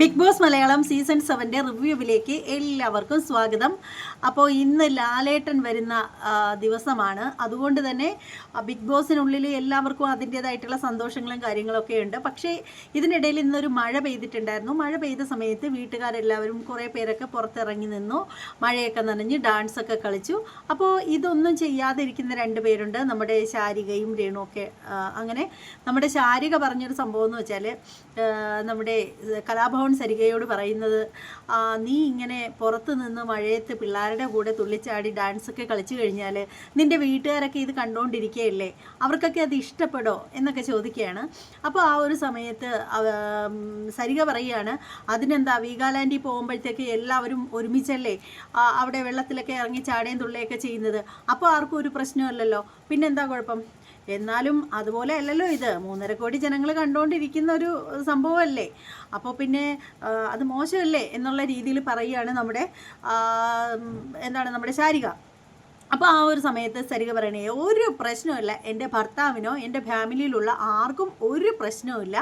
Big Boss Malayalam season സെവന്റെ റിവ്യൂവിലേക്ക് എല്ലാവർക്കും സ്വാഗതം. അപ്പോൾ ഇന്ന് ലാലേട്ടൻ വരുന്ന ദിവസമാണ്. അതുകൊണ്ട് തന്നെ ബിഗ് ബോസിനുള്ളിൽ എല്ലാവർക്കും അതിന്റേതായിട്ടുള്ള സന്തോഷങ്ങളും കാര്യങ്ങളൊക്കെ ഉണ്ട്. പക്ഷേ ഇതിനിടയിൽ ഇന്നൊരു മഴ പെയ്തിട്ടുണ്ടായിരുന്നു. മഴ പെയ്ത സമയത്ത് വീട്ടുകാരെല്ലാവരും കുറേ പേരൊക്കെ പുറത്തിറങ്ങി നിന്നു. മഴയൊക്കെ നനഞ്ഞ് ഡാൻസൊക്കെ കളിച്ചു. അപ്പോൾ ഇതൊന്നും ചെയ്യാതിരിക്കുന്ന രണ്ട് പേരുണ്ട്. നമ്മുടെ ശാരികയും രേണുവൊക്കെ അങ്ങനെ നമ്മുടെ ശാരിക പറഞ്ഞൊരു സംഭവം എന്ന് വെച്ചാൽ നമ്മുടെ കലാഭവൻ സരികയോട് പറയുന്നത് നീ ഇങ്ങനെ പുറത്ത് നിന്ന് മഴയത്ത് പിള്ളേരുടെ കൂടെ തുള്ളിച്ചാടി ഡാൻസ് ഒക്കെ കളിച്ചു കഴിഞ്ഞാൽ നിന്റെ വീട്ടുകാരൊക്കെ ഇത് കണ്ടുകൊണ്ടിരിക്കുകയല്ലേ അവർക്കൊക്കെ അത് ഇഷ്ടപ്പെടോ? എന്നൊക്കെ ചോദിക്കുകയാണ്. അപ്പോൾ ആ ഒരു സമയത്ത് സരിക പറയുകയാണ് അതിനെന്താ വീഗാലാൻഡിൽ പോകുമ്പോഴത്തേക്ക് എല്ലാവരും ഒരുമിച്ചല്ലേ? അവിടെ വെള്ളത്തിലൊക്കെ ഇറങ്ങി ചാടേം തുള്ളിയൊക്കെ ചെയ്യുന്നത്. അപ്പോൾ ആർക്കും ഒരു പ്രശ്നമല്ലല്ലോ പിന്നെന്താ കുഴപ്പം? എന്നാലും അതുപോലെ അല്ലല്ലോ ഇത്. മൂന്നര കോടി ജനങ്ങൾ കണ്ടുകൊണ്ടിരിക്കുന്ന ഒരു സംഭവമല്ലേ? അപ്പോൾ പിന്നെ അത് മോശമല്ലേ എന്നുള്ള രീതിയിൽ പറയുകയാണ് നമ്മുടെ എന്താണ് നമ്മുടെ ശാരിക. അപ്പോൾ ആ ഒരു സമയത്ത് സരിക പറയണേ ഒരു പ്രശ്നമില്ല എന്റെ ഭർത്താവിനോ എന്റെ ഫാമിലിയിലുള്ള ആർക്കും ഒരു പ്രശ്നവുമില്ല.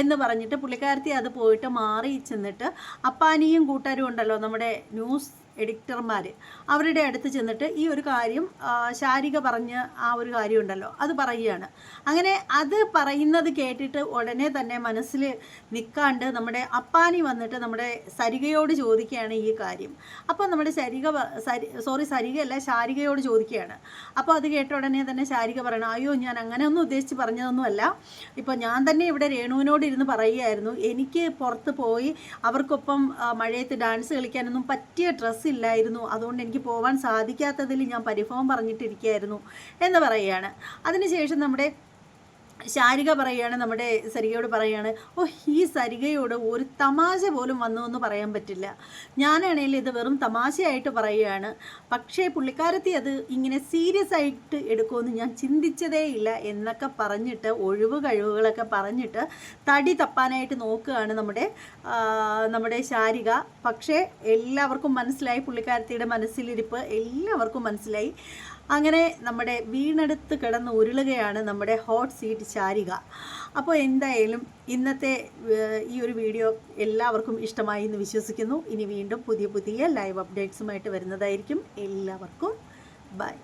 എന്ന് പറഞ്ഞിട്ട് പുള്ളിക്കാരത്തി അത് പോയിട്ട് മാറി ചെന്നിട്ട് അപ്പാനിയും കൂട്ടുകാരും ഉണ്ടല്ലോ നമ്മുടെ ന്യൂസ് എഡിറ്റർമാർ അവരുടെ അടുത്ത് ചെന്നിട്ട് ഈ ഒരു കാര്യം ശാരിക പറഞ്ഞ ആ ഒരു കാര്യമുണ്ടല്ലോ അത് പറയുകയാണ്. അങ്ങനെ അത് പറയുന്നത് കേട്ടിട്ട് ഉടനെ തന്നെ മനസ്സിൽ നിൽക്കാണ്ട് നമ്മുടെ അപ്പാനി വന്നിട്ട് നമ്മുടെ സരികയോട് ചോദിക്കുകയാണ് ഈ കാര്യം. അപ്പോൾ നമ്മുടെ സരി സോറി സരികയല്ല ശാരികയോട് ചോദിക്കുകയാണ്. അപ്പോൾ അത് കേട്ട ഉടനെ തന്നെ ശാരിക പറയണം അയ്യോ ഞാൻ അങ്ങനെ ഒന്നും ഉദ്ദേശിച്ച് പറഞ്ഞതൊന്നുമല്ല. ഇപ്പോൾ ഞാൻ തന്നെ ഇവിടെ രേണുവിനോട് ഇരുന്ന് പറയുകയായിരുന്നു. എനിക്ക് പുറത്ത് പോയി അവർക്കൊപ്പം മഴയത്ത് ഡാൻസ് കളിക്കാനൊന്നും പറ്റിയ ഡ്രസ്സ് ഇല്ലായിരുന്നു. അതുകൊണ്ട് എനിക്ക് പോകാൻ സാധിക്കാത്തതിൽ ഞാൻ പരിഭവം പറഞ്ഞിട്ടിരിക്കുകയായിരുന്നു എന്ന് പറയുകയാണ്. അതിനുശേഷം നമ്മുടെ ശാരിക പറയുകയാണ് നമ്മുടെ സരികയോട് പറയുകയാണ് ഓ ഈ സരികയോട് ഒരു തമാശ പോലും വന്നു എന്ന് പറയാൻ പറ്റില്ല. ഞാനാണെങ്കിൽ ഇത് വെറും തമാശയായിട്ട് പറയുകയാണ്. പക്ഷേ പുള്ളിക്കാരത്തി അത് ഇങ്ങനെ സീരിയസ് ആയിട്ട് എടുക്കുമെന്ന് ഞാൻ ചിന്തിച്ചതേ ഇല്ല എന്നൊക്കെ പറഞ്ഞിട്ട് ഒഴിവ് കഴിവുകളൊക്കെ പറഞ്ഞിട്ട് തടി തപ്പാനായിട്ട് നോക്കുകയാണ് നമ്മുടെ നമ്മുടെ ശാരിക. പക്ഷേ എല്ലാവർക്കും മനസ്സിലായി പുള്ളിക്കാരത്തിയുടെ മനസ്സിലിരിപ്പ് എല്ലാവർക്കും മനസ്സിലായി. അങ്ങനെ നമ്മുടെ വീണെടുത്ത് കിടന്ന് ഉരുളുകയാണ് നമ്മുടെ ഹോട്ട് സീറ്റ് ചാരിക. അപ്പോൾ എന്തായാലും ഇന്നത്തെ ഈ ഒരു വീഡിയോ എല്ലാവർക്കും ഇഷ്ടമായി എന്ന് വിശ്വസിക്കുന്നു. ഇനി വീണ്ടും പുതിയ പുതിയ ലൈവ് അപ്ഡേറ്റ്സുമായിട്ട് വരുന്നതായിരിക്കും. എല്ലാവർക്കും ബൈ